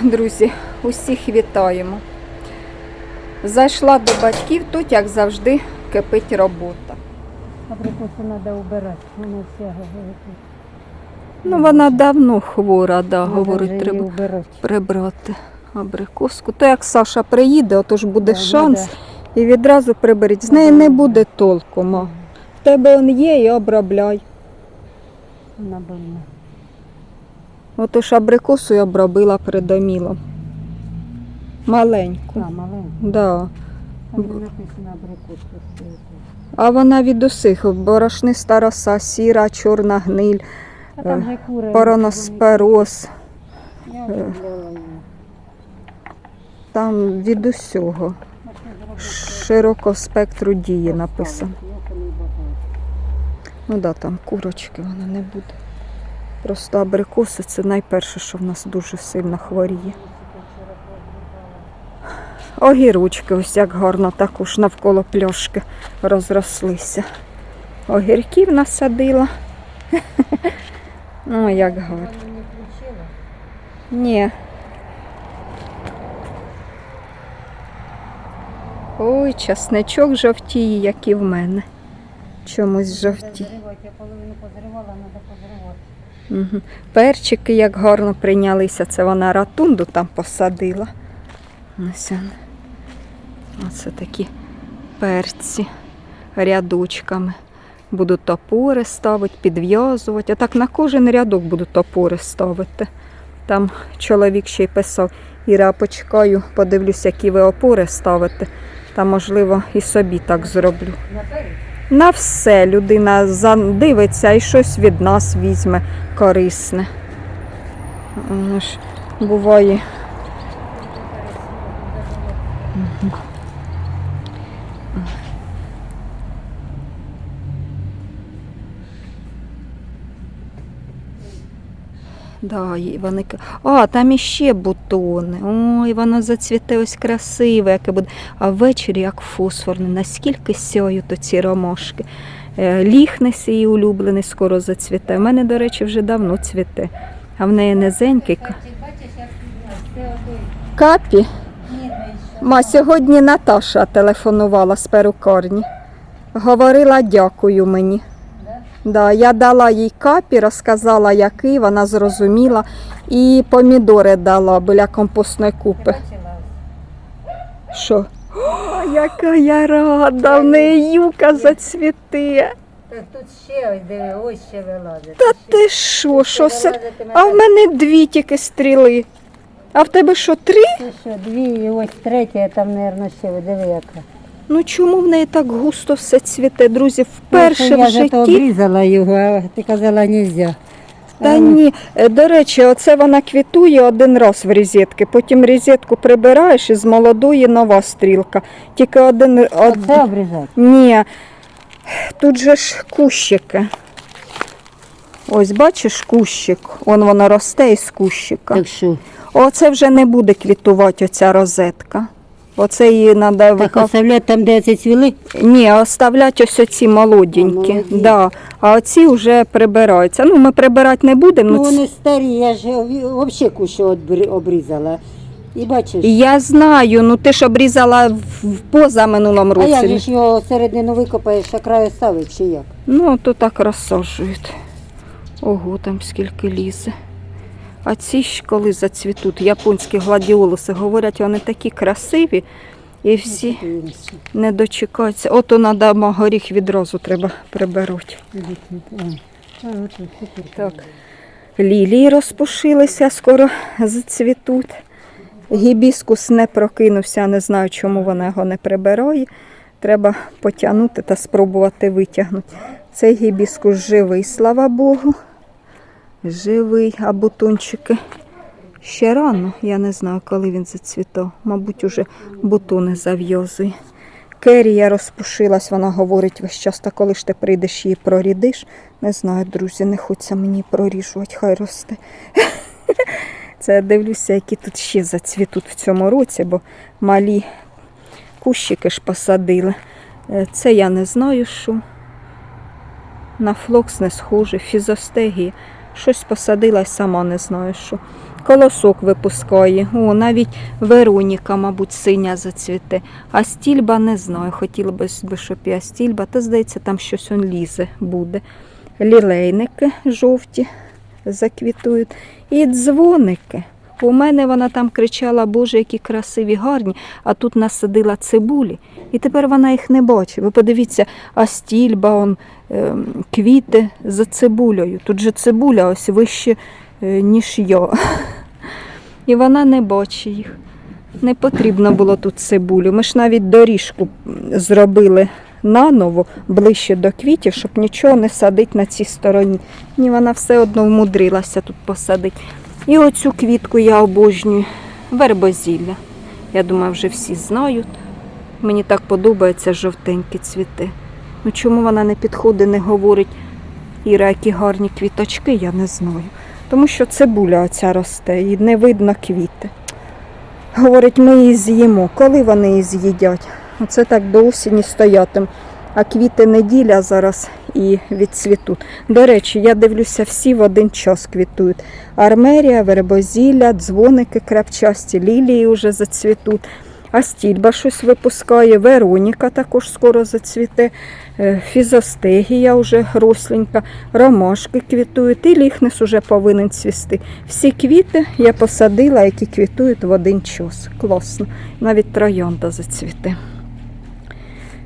Друзі, усіх вітаємо. Зайшла до батьків, тут, як завжди, кипить робота. Абрикосу треба убирати, вона вся говорить. Ну, вона давно хвора, да, говорить, треба убирати. прибрати абрикоску. То як Саша приїде, отож буде Да, шанс ну і відразу приберіть. З неї не буде толку, ма. В тебе он є і обробляй. Вона больна. Отож абрикосу я обробила передомілом. Маленьку. А, маленька. Да. Там не написано абрикосу. А вона від усіх борошниста роса, сіра, чорна гниль, А там кури. пароноспероз, Я там від усього. Широкого спектру дії написано. Ну да, там курочки вона не буде. Просто абрикоси це найперше, що в нас дуже сильно хворіє. Огірочки ось як гарно також навколо пляшки розрослися. Огірків насадила. Ну, як гарно. Ні. Ой, часничок жовтіє, як і в мене. Чомусь жовтіє. Я половину позривала, треба позривати. Угу. Перчики як гарно прийнялися. Це вона ратунду там посадила. Оце такі перці рядочками. Буду топори ставити, підв'язувати. А так на кожен рядок буду топори ставити. Там чоловік ще й писав, Іра, почекаю, подивлюсь, які ви опори ставите. Та, можливо, і собі так зроблю. На все людина задивиться і щось від нас візьме корисне. Буває. Мгм. Да, вони... А, там іще бутони. Ой, воно зацвіте ось красиве, яке буде. А ввечері як фосфорне, наскільки сяють оці ромашки. Е, Ліхнес її улюблений скоро зацвіте. У мене, до речі, вже давно цвіте. А в неї низенький. Капі. Ма, сьогодні Наташа телефонувала з перукарні. Говорила дякую мені. Да? Я дала їй капі, розказала, який, вона зрозуміла. І помідори дала біля компостної купи. Що? О, яка я рада, в неї юка зацвіте. Тут ще диви, ось ще вилазить. Та ти що, що Ще се? А в мене дві тільки стріли. А в тебе що, три? Що, дві і ось третя, там, мабуть, ще диви яка. Ну чому в неї так густо все цвіте, друзі? Вперше я в то житті. обрізала його, а ти казала, нельзя. Та ні, Е, до речі, оце вона квітує один раз в розетки, потім розетку прибираєш і з молодої нова стрілка. Тільки один. од- Оце обрізати? Ні, тут же ж кущики. Ось бачиш кущик, он воно росте із кущика. Так що? Оце вже не буде квітувати оця розетка. Оце її треба Так викопати. оставляти там, де ці цвіли? Ні, оставлять ось оці молоденькі. А, молоді. да. а оці вже прибираються. Ну, ми прибирати не будемо. Ну Ну, вони старі, я ж взагалі кущу обрі- обрізала. І бачиш, Я знаю, ну ти ж обрізала в в позаминулому а як же ж його середину викопаєш, а краю ставиш, чи як? Ну, то так розсаджують. Ого, там скільки лізе. А ці ж коли зацвітуть, японські гладіолуси, говорять, вони такі красиві і всі не дочекаються. Ото на дома горіх відразу треба приберуть. От. Так. Лілії розпушилися, скоро зацвітуть. Гібіскус не прокинувся, не знаю, чому вона його не прибирає. Треба потягнути та спробувати витягнути. Цей гібіскус живий, слава Богу. Живий, а бутончики ще рано. Я не знаю, коли він зацвітав. Мабуть, уже бутони зав'язує. Керія розпушилась, вона говорить весь час, та коли ж ти прийдеш її прорідиш. Не знаю, друзі, не хочеться мені проріжувати, хай росте. Це я дивлюся, які тут ще зацвітуть в цьому році, бо малі кущики ж посадили. Е, Це я не знаю, що. На флокс не схоже, фізостегії. Щось посадила й сама не знаю, що. колосок випускає. О, навіть Вероніка, мабуть, синя зацвіте. А стільба не знаю. Хотіла б, щоб і астільба, та здається, там щось он лізе буде. Лілейники жовті заквітують. І дзвоники. У мене вона там кричала, Боже, які красиві, гарні, а тут насадила цибулі. І тепер вона їх не бачить. Ви подивіться, а стільба, он, ем, квіти за цибулею. Тут же цибуля ось вище, е, ніж я. І вона не бачить їх. Не потрібно було тут цибулю. Ми ж навіть доріжку зробили наново, ближче до квітів, щоб нічого не садити на цій стороні. Ні, вона все одно вмудрилася тут посадити. І оцю квітку я обожнюю. Вербозілля. Я думаю, вже всі знають. Мені так подобається жовтенькі цвіти. Ну чому вона не підходить, не говорить, Іра, які гарні квіточки, я не знаю. Тому що цибуля оця росте і не видно квіти. Говорить, ми її з'їмо. Коли вони її з'їдять? Оце так до осені стоятим. А квіти неділя зараз і відцвітуть. До речі, я дивлюся, всі в один час квітують. Армерія, вербозілля, дзвоники крапчасті, лілії вже зацвітуть. А стільба щось випускає, Вероніка також скоро зацвіте, е, фізостегія вже росленька, ромашки квітують, і ліхнес уже повинен цвісти. Всі квіти я посадила, які квітують в один час. Класно. Навіть троянда зацвіте.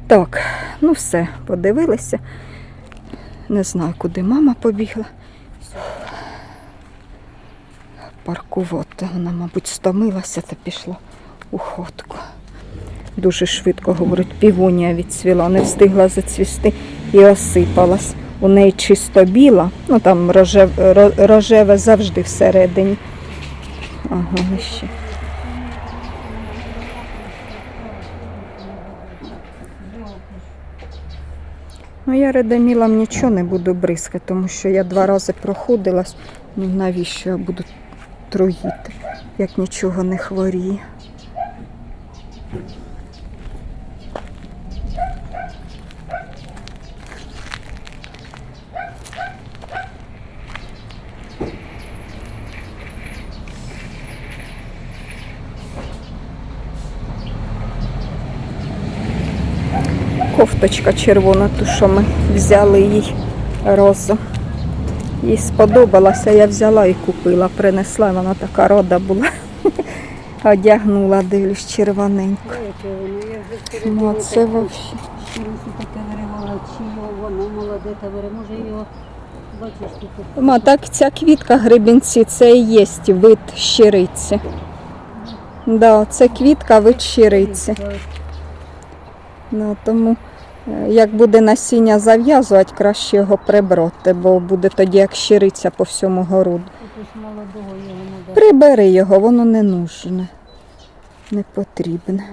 Так, ну все, подивилися. Не знаю, куди мама побігла. Паркувати. Вона, мабуть, стомилася та пішла у ходку. Дуже швидко, говорить, півонія відцвіла, не встигла зацвісти і осипалась. У неї чисто біла, ну там рожев, рожеве завжди всередині. Ага, ще. Ну, я редамілом нічого не буду бризкати, тому що я два рази проходилась. Ну навіщо я буду труїти, як нічого не хворіє. Кофточка червона, ту, що ми взяли їй розу. Їй сподобалася, я взяла і купила, принесла, вона така рода була. Одягнула, дивлюсь, червоненько. Ну, це тут Ма, так ця квітка грибінці, це і є вид щириці. Да, це квітка вид щириці. Ну, тому як буде насіння зав'язувати, краще його прибрати, бо буде тоді як щириця по всьому городу. Прибери його, воно не нужне, не потрібне.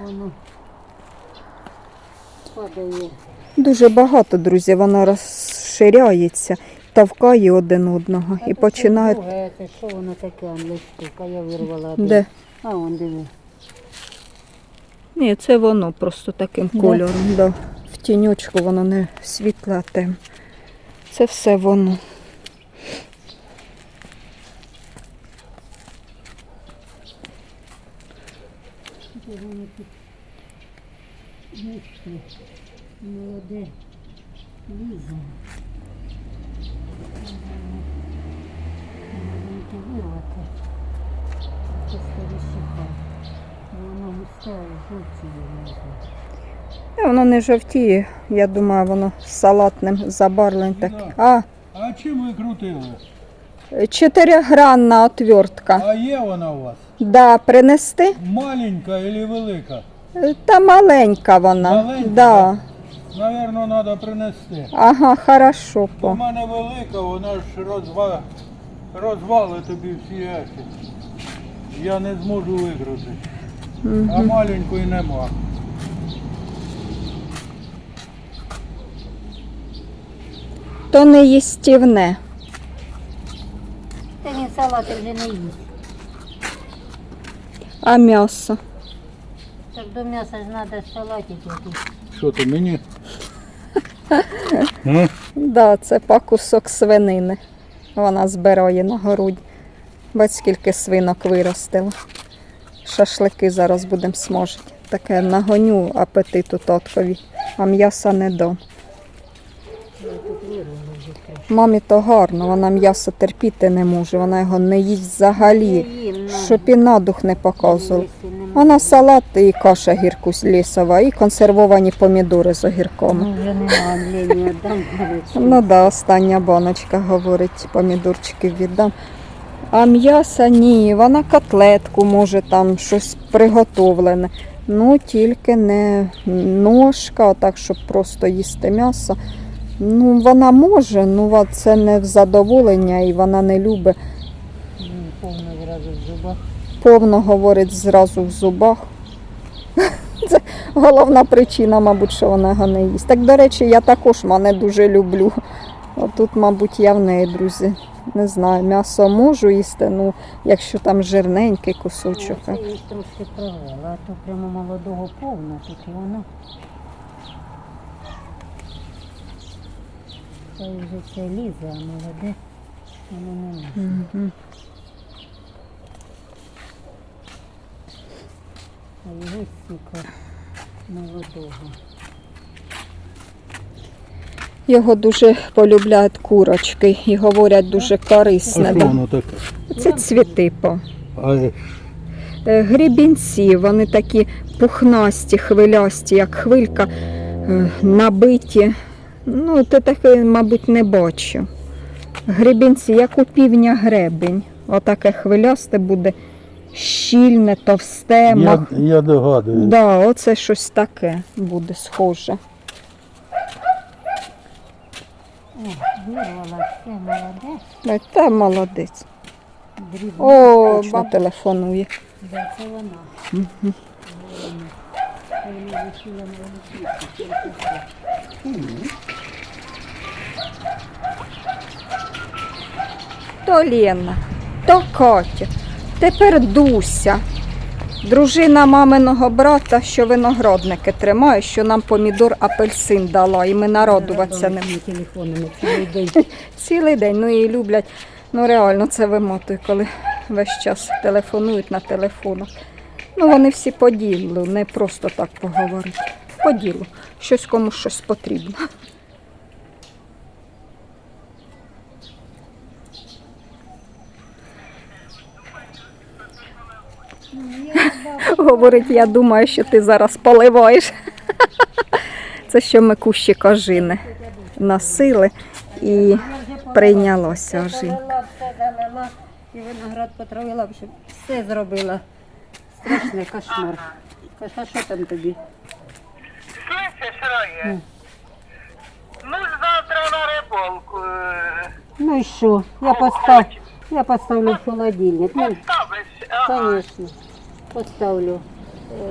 Дуже багато, друзі, воно розширяється, товкає один одного і починає. Що воно таке, он я вирвала. Де? А он диви. Ні, це воно просто таким кольором. Да. Тіньочку воно не світле, а темне. Це все воно. Молоде. Маленьке вирвати. Це скоріше хай. Воно густе, жовтіє внизу. Воно не жовтіє, я думаю, воно з салатним забарвленим таке. А, А чим ви крутили? чотиригранна отвертка. А є вона у вас? Да, принести? Маленька или велика? Та маленька вона. Маленька, да. Навірно, треба принести. Ага, хорошо. У По. мене велика, вона ж розва... розвали тобі всі еші. Я не зможу викрутити. А маленької нема. То не їстівне. Та він салати вже не їсть. А м'ясо. Так до м'яса ж треба салатик якийсь. Що ти мені? М? Да, це по кусок свинини. Вона збирає на городі. Бач, скільки свинок виростило. Шашлики зараз будемо смажити. Таке нагоню апетиту таткові, а м'яса не дам. Я тут вирвала вже трошки. Мамі то гарно, вона м'ясо терпіти не може, вона його не їсть взагалі. Щоб і на дух не показував. Вона салат і каша гірку з лісова, і консервовані помідори з огірком. Ну. Ну да, остання баночка говорить, помідорчиків віддам. А м'яса ні, вона котлетку може там щось приготовлене. Ну тільки не ножка, отак, щоб просто їсти м'ясо. Ну, вона може, ну це не в задоволення і вона не любить. Ну, Повно зразу в зубах. Повно говорить зразу в зубах. Це головна причина, мабуть, що вона його не їсть. Так, до речі, я також мене дуже люблю. Отут, мабуть, я в неї, друзі. Не знаю, м'ясо можу їсти, ну, якщо там жирненький кусочок. Це її трошки провела, а то прямо молодого повно тут і воно. Це вже це лізе, а молоде воно не може. Мгм. А його стільки молодого. Його дуже полюбляють курочки і говорять дуже корисне. да. воно таке? Це цвіти по. А, Е, Грібінці, вони такі пухнасті, хвилясті, як хвилька, е, набиті. Ну, ти таке, мабуть, не бачу. Гребінці, як у півня гребень. Отаке хвилясте буде щільне, товсте, я, мах... я догадуюсь. Да, оце щось таке буде схоже. О, вирвала все молоде. Ой, Та молодець. Дрібне. О, Точно. телефонує. Да, це вона. Мгм. Вона висіла на вулиці. То Лена, то Катя, тепер Дуся. Дружина маминого брата, що виноградники тримає, що нам помідор апельсин дала, і ми народуватися не телефонами цілий день. цілий день. Ну її люблять. Ну реально це вимотує, коли весь час телефонують на телефонах. Ну вони всі по ділу, не просто так поговорити. По ділу. Щось комусь щось потрібно. Говорить, я думаю, що ти зараз поливаєш. Це що ми кущі кожини носили і прийнялося ожинка. Все залила, і виноград потравила, щоб все зробила. Страшний кошмар. Каже, а що там тобі? Слышишь, Роя? Ну, ж завтра на рибалку. е, Ну і що? Я постав... Я поставлю в холодильник. Ну, Поставиш? Ага. звісно, поставлю.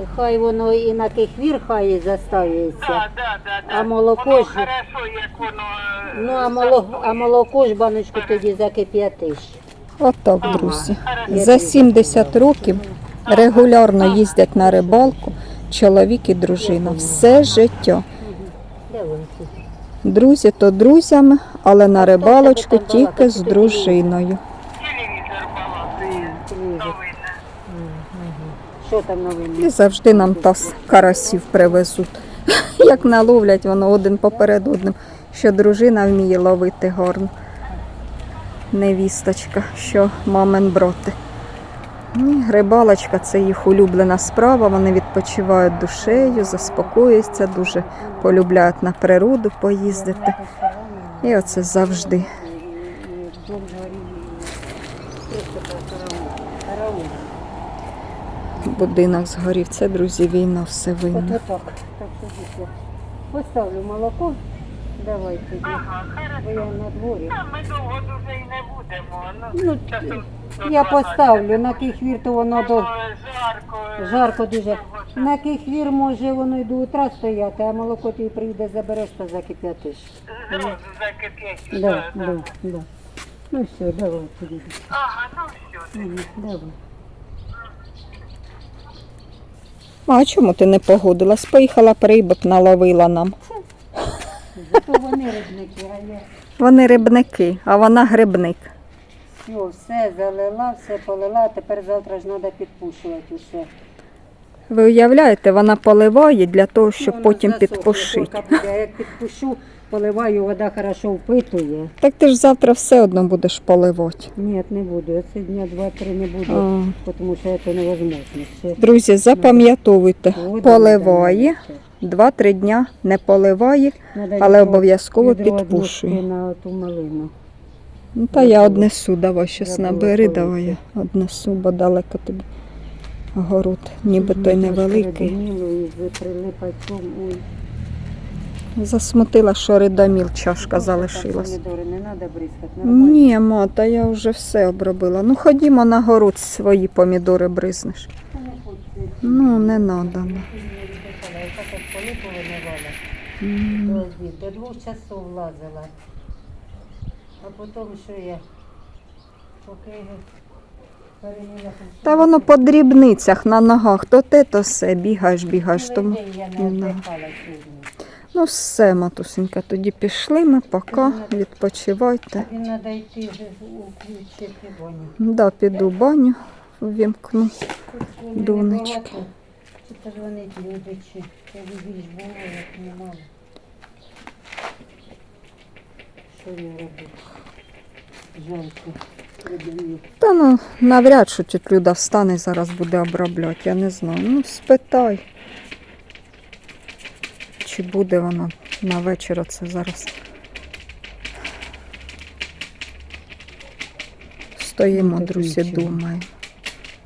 Е, Хай воно і на кефір хай заставиться. Да, да, да, да. А молоко воно ж- хорошо, як воно. е, Ну, а молоко, а молоко ж баночку тоді закип'ятиш. Отак, друзі. За 70 років регулярно їздять на рибалку чоловік і дружина. Все життя. Друзі то друзями, але на рибалочку тільки з дружиною. Телевізор балакає. Телевізор. Новини. Що там новини? І завжди нам таз карасів привезуть. Як наловлять воно один поперед одним, що дружина вміє ловити гарно. Невісточка, що мамин броти. Ні, Рибалочка це їх улюблена справа. Вони відпочивають душею, заспокоюються, дуже полюбляють на природу поїздити. І оце завжди. Будинок згорів. Це, друзі, війна все винна. От отак. Так, сидіться. Поставлю молоко. Давай тоді. Ага, Бо я на дворі. Та ми довго дуже і не будемо. Ну, Ну, часом до Я 12. поставлю на кихвір, то воно до жарко. жарко дуже. На кихвір може воно й до утра стояти, а молоко ти прийде, забереш та закип'ятиш. Зразу закип'ять. Да, да, да. Ну все, давай тоді. Ага, ну все. Мгм, Давай. А чому ти не погодилась? Поїхала б рибок, наловила нам. Зато вони рибники, а я. Вони рибники, а вона грибник. Все, все залила, все полила, а тепер завтра ж треба підпушувати усе. Ви уявляєте, вона поливає для того, щоб Воно потім засохне, підпушити. як підпушу, поливаю, вода хорошо впитує. Так ти ж завтра все одно будеш поливати. Ні, не буду. Я це дня два-три не буду, А. тому що це невозможно. Ще Друзі, запам'ятовуйте, воду поливає, 2-3 дня не поливає, Надо але відро- обов'язково відро підпушує. на ту малину. Ну, та я однесу, давай щас Забула набери, полити. давай я однесу, бо далеко тобі город, ніби той невеликий. Прилипачом. Ой, Засмутила, що ридоміл чашка залишилась. Ні, ма, та я вже все обробила. Ну ходімо на город, свої помідори бризнеш. Ну, не треба. До двох часов лазила. А потім що я? Поки. Та воно по дрібницях на ногах, то те, то все, бігаєш, бігаєш. Тому... Я не сьогодні. Ну все, матусенька, тоді пішли ми, пока, відпочивайте. Він треба йти вже включити воню. Да, піду в баню, ввімкну. Чи люди, чи це більш було, як. Що робити? Жалко. Та ну, навряд, що тіть Люда встане зараз буде обробляти, я не знаю. Ну, спитай. Чи буде вона на вечір оце зараз. Стоїмо, Ну, друзі, думаємо.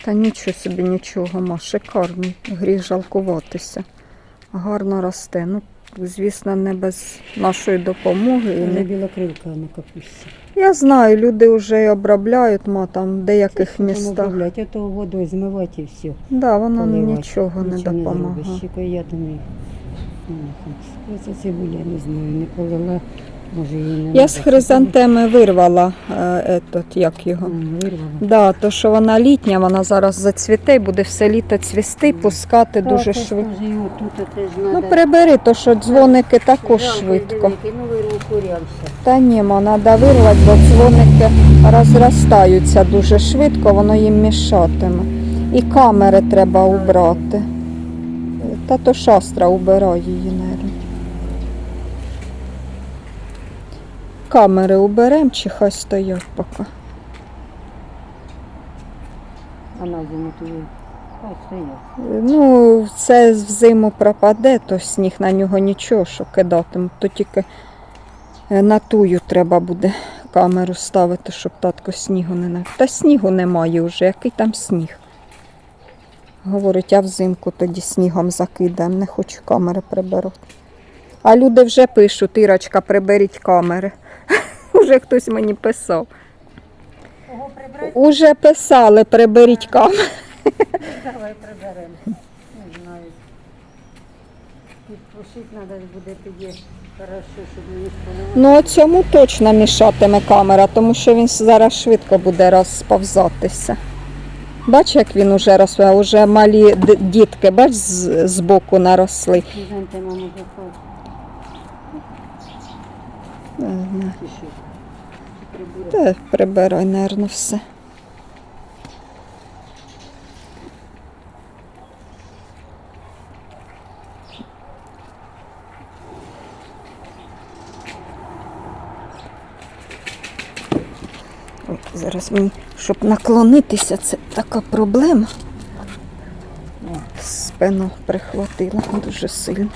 Та нічого собі, нічого, ма, шикарний. Гріх жалкуватися. Гарно росте. Ну, звісно, не без нашої допомоги. І Це не... білокрилка на капусті. Я знаю, люди вже і обробляють, ма, там в деяких містах. Обробляти, а то водою змивати і все. Да, воно Поливати. нічого не Нічого допомагає. зробиш. Я думаю, Оце цибуля, я не знаю, не полила, може її не Я з хризантеми вирвала е, етот, як його. М, Вирвала. Да, то що вона літня, вона зараз зацвіте і буде все літо цвісти, пускати дуже це швидко. тут теж Ну прибери, то що дзвоники також швидко. Ну. Та ні, ма, треба вирвати, бо дзвоники розростаються дуже швидко, воно їм мішатиме. І камери треба убрати. Та то шастра убирає її, мабуть. Камери уберемо чи хай стоять поки. А на зиму то її. Хай стоять. Ну, це взиму пропаде, то сніг на нього нічого, що кидатимуть, то тільки е, на тую треба буде камеру ставити, щоб татко снігу не на. Та снігу немає вже, який там сніг. Говорить, а взимку тоді снігом закидаємо, не хочу камери приберу. А люди вже пишуть, Ірочка, приберіть камери. Уже хтось мені писав. Кого прибрати? Уже писали, приберіть камери. Давай приберемо. Не знаю. Підпушити треба буде тоді хорошо, щоб мені. Ну, цьому точно мішатиме камера, тому що він зараз швидко буде розповзатися. Бач, як він уже рос, а уже малі дітки, бач, з, з боку наросли. Та прибирай, нервно все. Ой, зараз мені, щоб наклонитися, це така проблема. Спину прихватила дуже сильно.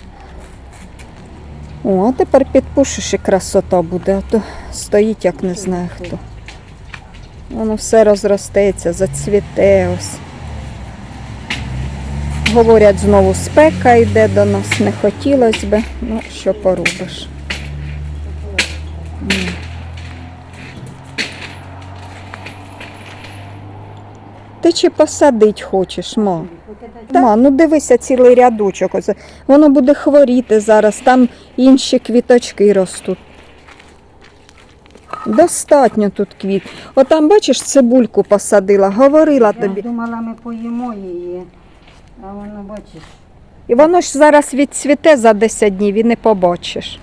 О, а тепер підпушиш і красота буде, а то стоїть, як не знаю хто. Воно все розростеться, зацвіте ось. Говорять, знову спека йде до нас, не хотілося би. Ну, що поробиш. Ти чи посадить хочеш, ма? Ма, ну дивися цілий рядочок. Оце. Воно буде хворіти зараз, там інші квіточки ростуть. Достатньо тут квіт. Отам, бачиш, цибульку посадила, говорила Я тобі. думала, ми поїмо її, а воно, бачиш, І воно ж зараз відцвіте за 10 днів і не побачиш.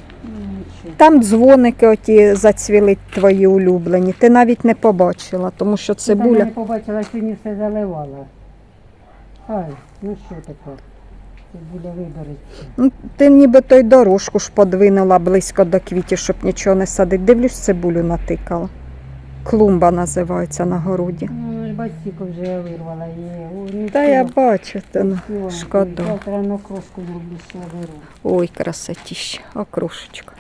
Там дзвоники оті зацвіли твої улюблені. Ти навіть не побачила, тому що Та Я не побачила, сьогодні все заливала. Ай, ну що таке? Цибуля вибереться. Ну, ти ніби той дорожку ж подвинула близько до квітів, щоб нічого не садити. Дивлюсь, цибулю натикала. Клумба називається на городі. Ну, батько вже я вирвала її. Та я бачу, та ну, шкода. Завтра на крошку зроблю, ще беру. Ой, красотіща, окрушечка.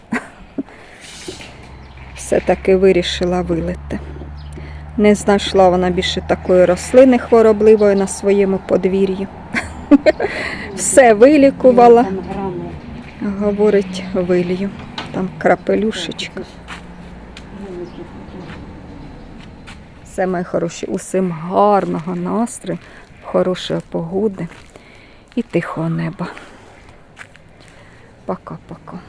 Все-таки вирішила вилити. Не знайшла вона більше такої рослини хворобливої на своєму подвір'ї. Все вилікувала, говорить, вилію. Там крапелюшечка. Все, мої хороші, усім гарного настрою, хорошої погоди і тихого неба. Пока-пока.